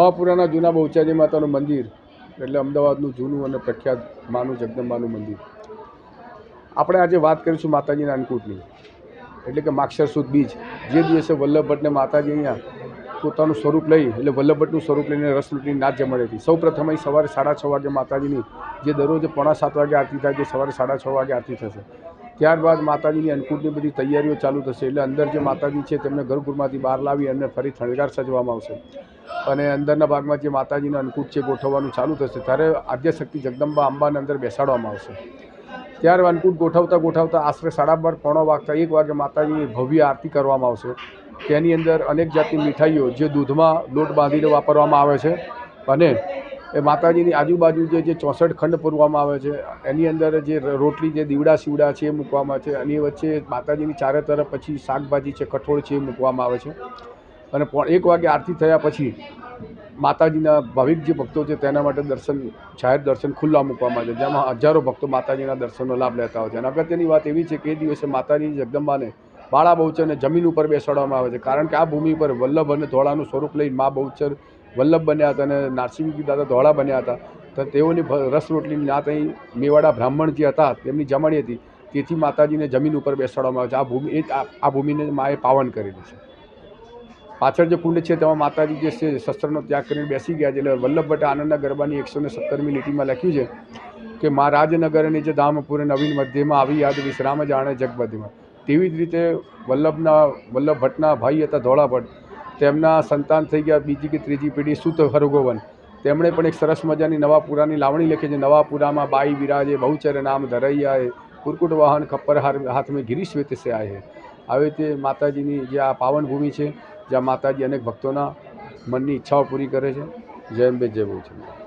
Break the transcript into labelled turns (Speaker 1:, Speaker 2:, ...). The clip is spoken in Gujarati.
Speaker 1: નવાપુરાના જૂના બહુચારી માતાનું મંદિર, એટલે અમદાવાદનું જૂનું અને પ્રખ્યાત માનું જગદંબાનું મંદિર. આપણે આજે વાત કરીશું માતાજીના અન્નકૂટની એટલે કે માક્ષર સુદ બીજ. જે દિવસે વલ્લભ ભટ્ટને માતાજી અહીંયા પોતાનું સ્વરૂપ લઈ, એટલે વલ્લભ સ્વરૂપ લઈને રસ લૂંટીને નાચ જમાડી હતી. સૌ પ્રથમ અહીં સવારે સાડા છ વાગે માતાજીની જે દરરોજ પોણા સાત વાગે આરતી થાય છે, સવારે સાડા છ વાગે આરતી થશે. ત્યારબાદ માતાજીની અન્નકૂટની બધી તૈયારીઓ ચાલુ થશે એટલે અંદર જે માતાજી છે તેમને ઘરગુરમાંથી બહાર લાવી અને ફરી શણગાર સજવામાં આવશે. અને અંદરના ભાગમાં જે માતાજીના અન્નકૂટ છે ગોઠવવાનું ચાલુ થશે. ત્યારે આદ્યશક્તિ જગદંબા અંબાને અંદર બેસાડવામાં આવશે. ત્યારે અન્નકૂટ ગોઠવતા ગોઠવતા આશરે સાડા બાર, પોણો વાગતા એક વાગે માતાજીની ભવ્ય આરતી કરવામાં આવશે. તેની અંદર અનેક જાતની મીઠાઈઓ, જે દૂધમાં લોટ બાંધીને વાપરવામાં આવે છે. અને એ માતાજીની આજુબાજુ જે જે ચોસઠ ખંડ પૂરવામાં આવે છે, એની અંદર જે રોટલી જે દીવડા સીવડા છે એ મૂકવામાં આવે છે એની વચ્ચે માતાજીની ચારે તરફ પછી શાકભાજી છે, કઠોળ છે એ મૂકવામાં આવે છે. અને એક વાગે આરતી થયા પછી માતાજીના ભાવિક જે ભક્તો છે તેના માટે દર્શન, જાહેર દર્શન ખુલ્લા મૂકવામાં આવે છે, જેમાં હજારો ભક્તો માતાજીના દર્શનનો લાભ લેતા હોય છે. અને અગત્યની વાત એવી છે કે એ દિવસે માતાજી જગદંબાને બાળા બહુચરને જમીન ઉપર બેસાડવામાં આવે છે, કારણ કે આ ભૂમિ પર વલ્લભ અને ધોળાનું સ્વરૂપ લઈ મા બહુચર વલ્લભ બન્યા હતા અને નારસિંહ દાદા ધોળા બન્યા હતા. તો તેઓની રસ રોટલીની નાત અહીં મેવાડા બ્રાહ્મણ જે હતા, તેમની જમાડી હતી. તેથી માતાજીને જમીન ઉપર બેસાડવામાં આવે છે. આ ભૂમિ, એ, આ ભૂમિને માએ પાવન કરેલી છે. પાછળ જે કુંડ છે, તેમાં માતાજી જે છે, શસ્ત્રનો ત્યાગ કરીને બેસી ગયા છે. એટલે વલ્લભ ભટ્ટ આનંદના ગરબાની એકસો ને સત્તરમી લીટીમાં લખ્યું છે કે મા રાજનગરની જે ધામપુર નવીન મધ્યમાં આવી યાદ વિશ્રામ જાણે જગબદીમાં તેવી જ રીતે વલ્લભના, વલ્લભ ભટ્ટના ભાઈ હતા ધોળા ભટ્ટ તેમના સંતાન થઈ ગયા બીજી કે ત્રીજી પેઢી સુત હરગોવન. તેમણે પણ એક સરસ મજાની નવા પુરાની લાવણી લખી છે. નવા પુરામાં બાઈ વિરાજે બહુચર નામ ધરૈયાએ કુરકુટ વાહન ખપ્પર હાથ મેં ગિરીશ શ્વેત સે આયે. આવી રીતે માતાજીની જે આ પાવન ભૂમિ છે, જ્યાં માતાજી અનેક ભક્તોના મનની ઈચ્છાઓ પૂરી કરે છે. જય અંબે, જય બહુચર